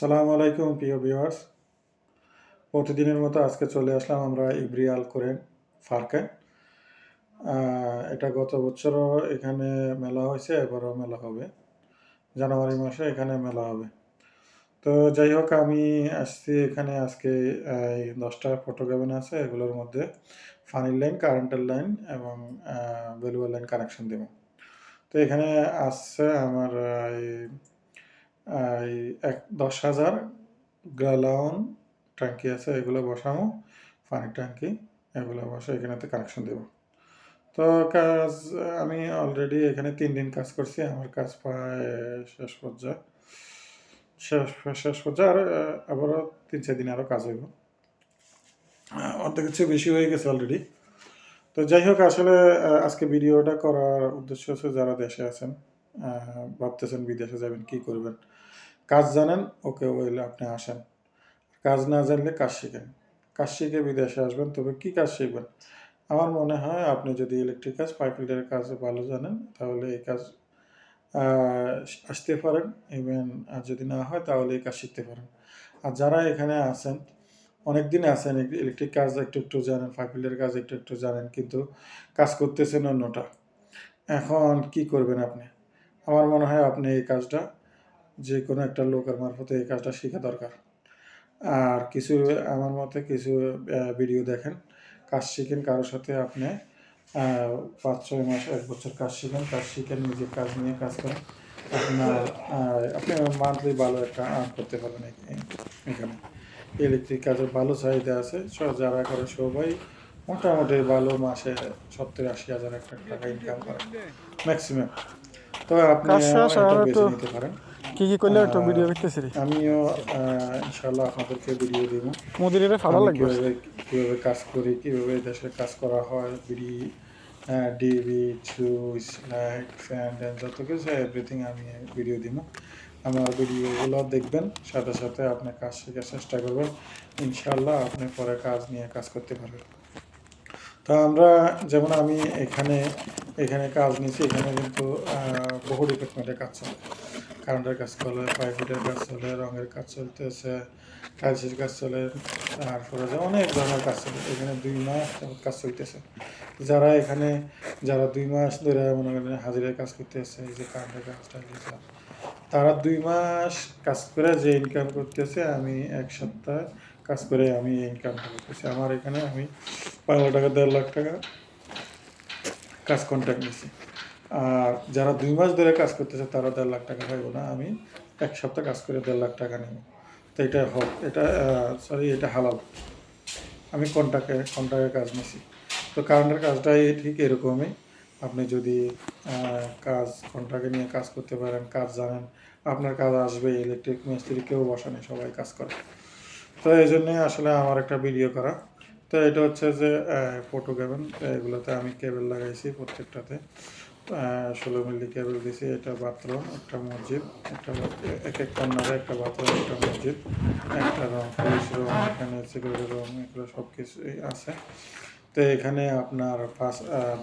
সালাম আলাইকুম, প্রিয় ভিউয়ার্স। প্রতিদিনের মতো আজকে চলে আসলাম আমরা ইব্রিয়াল করেন ফার্কে এটা গত বছরও এখানে মেলা হয়েছে, এবারও মেলা হবে। জানুয়ারি মাসে এখানে মেলা হবে। তো যাই হোক, আমি আসছি এখানে আজকে, এই দশটা ফটো ক্যাবিন আছে, এগুলোর মধ্যে ফানির লাইন কারেন্টের লাইন এবং ভ্যালুয়ার লাইন কানেকশন দেবো। তো এখানে আসছে আমার, এই এক দশ হাজার গ্যালন ট্যাঙ্কি আছে, এগুলো বসাবো পানির ট্যাঙ্কি, এগুলো বসে এখানেতে কানেকশন দেবো। তো কাজ, আমি অলরেডি এখানে তিন দিন কাজ করছি, আমার কাজ প্রায় শেষ পর্যায়ে, শেষ শেষ পর্যায়ে আর আবারও তিন চার দিন আরও কাজ হইব। অর্ধেকের চেয়ে বেশি হয়ে গেছে অলরেডি তো যাই হোক, আসলে আজকে ভিডিওটা করার উদ্দেশ্য হচ্ছে যারা দেশে আছেন ভাবতেছেন বিদেশে যাবেন, কি করবেন? কাজ জানেন, ওকে ওইলে আপনি আসেন। কাজ না জানলে কাজ শিখেন। কাজ শিখে বিদেশে আসবেন, তবে কি কাজ শিখবেন? আমার মনে হয় আপনি যদি ইলেকট্রিক কাজ পাইপ কাজ ভালো জানেন, তাহলে এই কাজ আসতে পারেন। ইভেন আর যদি না হয়, তাহলে এই কাজ শিখতে পারেন। আর যারা এখানে আছেন অনেক দিন আছেন ইলেকট্রিক কাজ একটু একটু জানেন পাইপ কাজ একটু একটু জানেন, কিন্তু কাজ করতেছেন অন্যটা। এখন কি করবেন আপনি? আমার মনে হয় আপনি এই কাজটা যে কোনো একটা লোকের মারফতে এই কাজটা শেখা দরকার। আর কিছু, আমার মতে কিছু ভিডিও দেখেন, কাজ শিখেন, কারোর সাথে আপনি পাঁচ, ছয় মাস, এক বছর কাজ শিখেন কাজ শিখেন নিজে কাজ নিয়ে কাজ করেন, আপনার আপনি মান্থলি ভালো একটা আর্ন করতে পারবেন এ- এখানে। ইলেকট্রিক কাজের ভালো চাহিদা আছে যারা করে সবাই মোটামুটি ভালো মাসে সত্তর আশি হাজার একটা টাকা ইনকাম করে। ম্যাক্সিমাম তো আপনি বেছে নিতে পারেন। কি কি করলে একটা ভিডিও দেখতেছি আমিও আহ, ইনশাল্লাহ আপনাদেরকে ভিডিও দিব। মোদির এটা ভালো লাগবে। কীভাবে কাজ করি কীভাবে দেশে কাজ করা হয় BD DB switch light fan tan যত কিছু এভরিথিং আমি ভিডিও দিব। আমার ভিডিওগুলো দেখবেন সাথে সাথে আপনি কাজ শেখার চেষ্টা করবেন। ইনশাল্লাহ আপনি পরে কাজ নিয়ে কাজ করতে পারবেন। তো আমরা যেমন আমি এখানে এখানে কাজ নিয়েছি, এখানে কিন্তু বহু ডিপার্টমেন্টের কাজ চলে। কারেন্টের কাজ চলে পাইপের কাজ চলে, রঙের কাজ চলতেছে টাইলসের কাজ চলে, তারপরে যে অনেক ধরনের কাজ চলে, এখানে দুই মাস কাজ চলতেছে। যারা এখানে, যারা দুই মাস ধরে মনে করেন হাজিরায় কাজ করতেছে, এই যে কারেন্টের কাজ টাইলসের কাজ তারা দুই মাস কাজ করে যে ইনকাম করতেছে, আমি এক সপ্তাহ কাজ করে আমি ইনকাম করতেছি। আমার এখানে আমি পনেরো টাকা, দেড় লাখ টাকা কাজ কন্ট্যাক্ট নিছি। আর যারা দুই মাস ধরে কাজ করতেছে, তারা দেড় লাখ টাকা পাইব না। আমি এক সপ্তাহ কাজ করে দেড় লাখ টাকা নেব। তো এটা হোক, এটা সরি এটা হালাল। আমি কন্ট্রাক্টে কন্ট্রাক্টের কাজ নিছি। তো কারেন্টের কাজটাই ঠিক এরকমই। আপনি যদি কাজ কন্ট্রাক্টে নিয়ে কাজ করতে পারেন, কাজ জানেন, আপনার কাজ আসবে ইলেকট্রিক মিস্ত্রি কেউ বসানে সবাই কাজ করে। তো এই জন্যে আসলে আমার একটা ভিডিও করা। তো এটা হচ্ছে যে ফটো কেবল এগুলোতে আমি কেবল লাগাইছি প্রত্যেকটাতে। ষোলো মিলি কেবল দিছি এটা বাথরুম একটা মসজিদ একটা এক এক কর্নারে একটা বাথরুম একটা মসজিদ একটা রুম পুলিশ রুম এখানে সিকিউরিটি রুম এগুলো সব কিছুই আছে। তো এখানে আপনার পাঁচ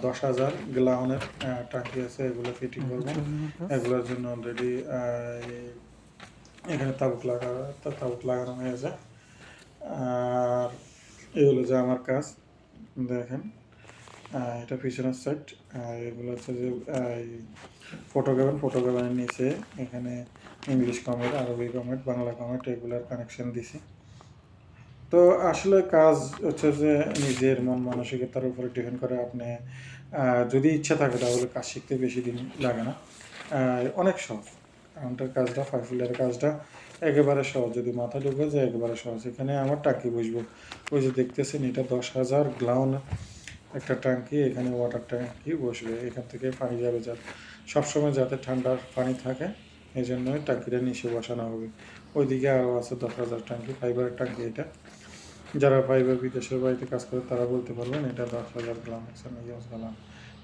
দশ হাজার গ্লাউনের টাঙ্কি আছে এগুলো ফিটিং করব। এগুলোর জন্য অলরেডি এখানে তাবুক লাগা তাবুক লাগানো হয়েছে আর এই হলো যে আমার কাজ। দেখেন এটা পিছনের সাইড এগুলো হচ্ছে যে ফটো কেবেন ফটো কেবেনের নিচে এখানে ইংলিশ কমেন্ট আরবি কমেন্ট বাংলা কমেন্ট এগুলোর কানেকশন দিছি। তো আসলে কাজ হচ্ছে যে নিজের মন মানসিকতার উপরে ডিপেন্ড করে। আপনি যদি ইচ্ছা থাকে তাহলে কাজ শিখতে বেশি দিন লাগে না। অনেক সহজ কাউন্টার কাজটা ফাইভ ফিল্ডারের কাজটা একেবারে সহজ। যদি মাথা ঢুকে যায়, একেবারে সহজ। এখানে আমার টাঙ্কি বসবো। ওই যে দেখতেছেন, এটা দশ হাজার গ্লাউন একটা ট্যাঙ্কি। এখানে ওয়াটার ট্যাঙ্কি বসবে। এখান থেকে পানি যাবে যা সবসময় যাতে ঠান্ডার পানি থাকে এই জন্য ট্যাঙ্কিটা নিচে বসানো হবে। ওইদিকে আরও আছে দশ হাজার ট্যাঙ্কি ফাইবারের ট্যাঙ্কি এটা। যারা ফাইবার বিদেশের বাড়িতে কাজ করে, তারা বলতে পারবেন, এটা দশ হাজার ইউজ গ্রাম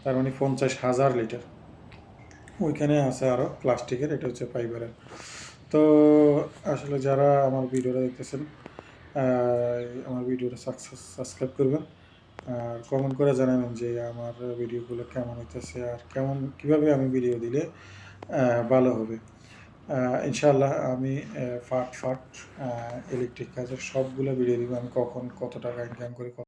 তার মানে পঞ্চাশ হাজার লিটার। ওইখানে আছে আরও প্লাস্টিকের, এটা হচ্ছে ফাইবারের। তো আসলে যারা আমার ভিডিওটা দেখতেছেন আমার ভিডিওটা সাকসেস, সাবস্ক্রাইব করবেন। আর কমেন্ট করে জানাবেন যে আমার ভিডিওগুলো কেমন হইতেছে আর কেমন, কীভাবে আমি ভিডিও দিলে ভালো হবে। ইনশাল্লাহ আমি ফাট ফাট ইলেকট্রিক কাজের সবগুলো ভিডিও দিব। আমি কখন কত টাকা ইনকাম করি